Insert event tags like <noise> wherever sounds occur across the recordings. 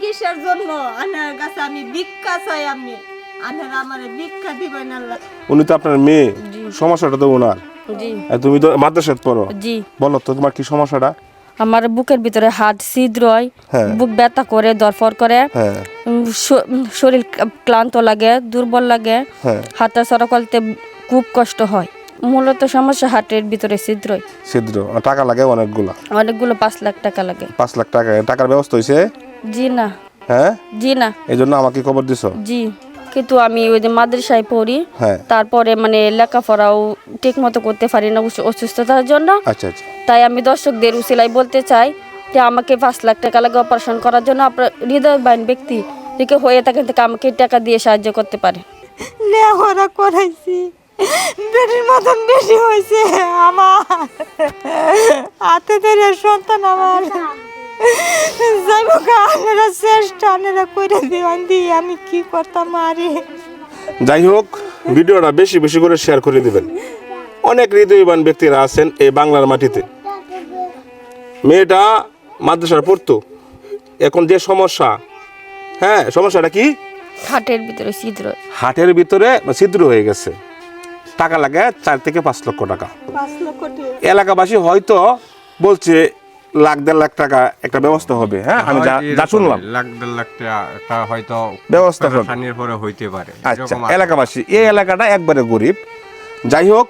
চিকিৎসার জন্য আনার কাছে আমি ভিক্ষা চাই আমি। আনার আমার ভিক্ষা দিবেন আল্লাহ। উনি তো আপনার মেয়ে। সমস্যাটা তো ওনার। জি। তুমি তো মাদ্রাসাত পড়ো। জি। বলো তো তোমার কি সমস্যাটা? আমার বুকের ভিতরে হাত ছিদ্র হয়। হ্যাঁ। বুক ব্যথা করে দরফর করে। হ্যাঁ। শরীর ক্লান্ত লাগে দুর্বল লাগে। হ্যাঁ। হাতা সরা করতে খুব কষ্ট হয়। মূলত সমস্যা হাটের ভিতরে ছিদ্রই। ছিদ্র। টাকা লাগে অনেকগুলো? অনেকগুলো পাঁচ লাখ টাকা লাগে। পাঁচ লাখ টাকা। টাকার ব্যবস্থা হয়েছে জি না। হ্যাঁ? জি না। এই জন্য আমাকে খবর দিছো? জি। কিন্তু আমি ওই যে মাদ্রাসায় পড়ি। হ্যাঁ। তারপরে মানে লেখাপড়াও ঠিক মতো করতে পারি না অসুস্থতার জন্য। আচ্ছা আচ্ছা। তাই আমি দর্শকদের উসিলাই বলতে চাই যে আমাকে পাঁচ লাখ টাকা লাগে অপারেশন করার জন্য। আপনার হৃদয়বান ব্যক্তি দিকে হয়ে থাকেন থেকে আমাকে টাকা দিয়ে সাহায্য করতে পারে। লেহরা করাইছি। বেটির মতন বেশি হয়েছে আমার। হাতে ধরে সন্তান আমার। যাইব আনেরা চেষ্টা আনেরা করে দিবান দিয়ে আমি কি করতাম আরে। যাই হোক ভিডিওটা বেশি বেশি করে শেয়ার করে দিবেন। অনেক হৃদয়বান ব্যক্তিরা আছেন এই বাংলার মাটিতে। মেয়েটা মাদ্রাসার পড়তো। এখন যে সমস্যা হ্যাঁ সমস্যাটা কি? হাটের ভিতরে ছিদ্র। হাটের ভিতরে ছিদ্র হয়ে গেছে। টাকা লাগে চার থেকে পাঁচ লক্ষ টাকা। পাঁচ লক্ষ টাকা। এলাকাবাসী হয়তো বলছে লাখ দেড় লাখ টাকা একটা ব্যবস্থা হবে হ্যাঁ? আমি যা শুনলাম। লাখ দেড় লাখ টাকা হয়তো ব্যবস্থা হবে। পরে হইতে পারে। আচ্ছা এলাকাবাসী এই এলাকাটা একবারে গরিব। যাই হোক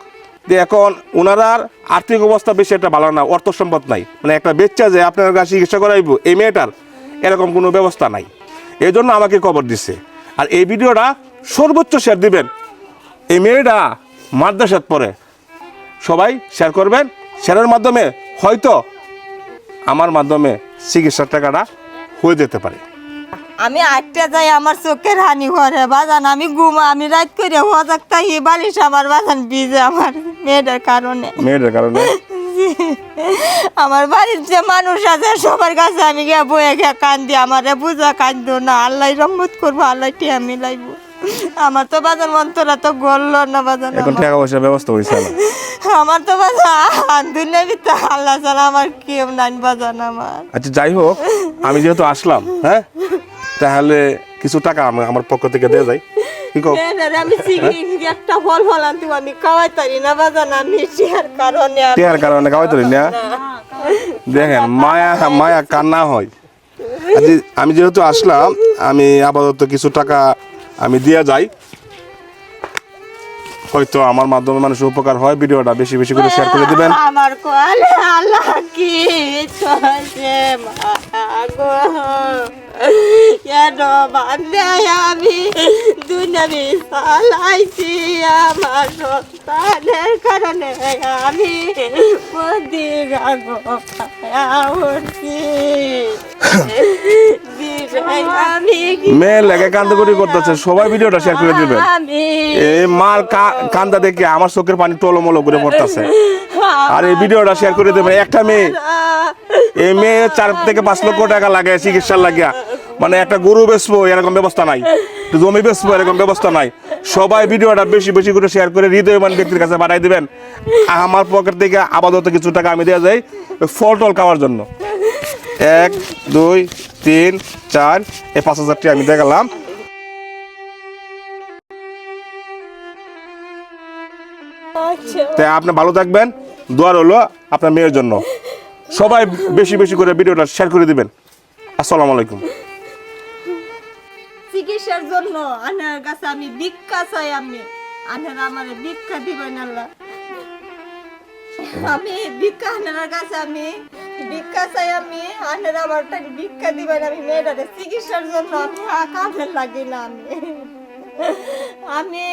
যে এখন ওনারার আর্থিক অবস্থা বেশি একটা ভালো না অর্থ সম্পদ নাই। মানে একটা বেচ্চা যে আপনার কাছে চিকিৎসা করাইবো এই মেয়েটার এরকম কোনো ব্যবস্থা নাই। এই জন্য আমাকে খবর দিচ্ছে আর এই ভিডিওটা সর্বোচ্চ শেয়ার দিবেন। এই মেয়েটা মাদ্রাসাত পড়ে। সবাই শেয়ার করবেন। শেয়ারের মাধ্যমে হয়তো আমার মাধ্যমে চিকিৎসার টাকাটা হয়ে যেতে পারে। আমি আটটা যাই আমার চোখের হানি ঘরে বাজান আমি ঘুমা আমি রাত করে হজাক তাই বালিশ আমার বাজান ভিজে আমার মেয়েটার কারণে। মেয়েটার কারণে? আমার বাড়ির যে মানুষ আছে সবার কাছে আমি গিয়ে বয়ে গিয়ে কান্দি। আমারে বুঝা কান্দো না। আল্লাহ রহমত করব আল্লাহ টিয়া মিলাইব। আমার তো বাজার মন্তরা তো গড়ল না বাজান এখন টাকা পয়সার ব্যবস্থা হয়েছে না আমার তো বাজার দুনিয়া ভিতরে আল্লাহ ছাড়া আমার কেউ নাই বাজান আমার। আচ্ছা যাই হোক আমি যেহেতু আসলাম হ্যাঁ তাহলে কিছু টাকা আমি আমার পক্ষ থেকে দিয়ে যাই কি কও? আমি চিংড়ি একটা ফল ফল আনতে আমি খাওয়াই পারি না বাজান আমি টিয়ার কারণে টেয়ার কারণে খাওয়াই তুলি না। দেখেন মায়া মায়া কান্না হয়। আচ্ছা, আমি যেহেতু আসলাম আমি আপাতত কিছু টাকা আমি দিয়ে যাই। হয়তো আমার মাধ্যমে মানুষের উপকার হয় ভিডিওটা বেশি বেশি করে শেয়ার করে দিবেন। আমার কোয়ালে আল্লাহ কি চলছে মাগো। কেন বান্ধে আমি দুনিয়াবি চালাইছি আমার সন্তানের কারণে আমি বদি গাগো উঠছি <laughs> মেয়ে লেগে কান্দাকুটি করতেছে। সবাই ভিডিওটা শেয়ার করে দিবেন এই মার কান্দা দেখে আমার চোখের পানি টলমলো করে পড়তেছে। আর এই ভিডিওটা শেয়ার করে দেবেন একটা মেয়ে। এই মেয়ে চার থেকে পাঁচ লক্ষ টাকা লাগে চিকিৎসার লাগিয়া। মানে একটা গরু বেচবো, এরকম ব্যবস্থা নাই। জমি বেচবো, এরকম ব্যবস্থা নাই। সবাই ভিডিওটা বেশি বেশি করে শেয়ার করে হৃদয়বান ব্যক্তির কাছে পাঠাই দিবেন। আমার পকেট থেকে আপাতত কিছু টাকা আমি দেওয়া যাই ফল টল খাওয়ার জন্য। এক, দুই, তিন, চার, এই পাঁচ হাজারটি আমি দেখালাম তাই আপনি ভালো থাকবেন দোয়ার হলো আপনার মেয়ের জন্য। সবাই বেশি বেশি করে ভিডিওটা শেয়ার করে দিবেন। আসসালামু আলাইকুম। চিকিৎসার জন্য আনার কাছে আমি ভিক্ষা চাই আমি। আনার আমার ভিক্ষা দিবেন আল্লাহ। আমি ভিক্ষা আনার কাছে আমি ভিক্ষা চাই আমি আনার আমার ভিক্ষা দিবেন আমি মেয়েটারে চিকিৎসার জন্য আমি কাজে লাগি না আমি। আমি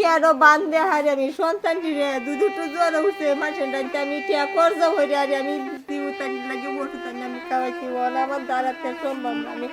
ইয়ারও বান্ধে হারে, আমি সন্তানটি রে, দুধু টুজু আর উঠে মাসের ডাইতে আমি টিয়া কর্জ হইরে আরে, আমি দিউ তাকে লাগে বসে আমি খাওয়াইছি, বল, আমার দাঁড়াতে সম্ভব না আমি।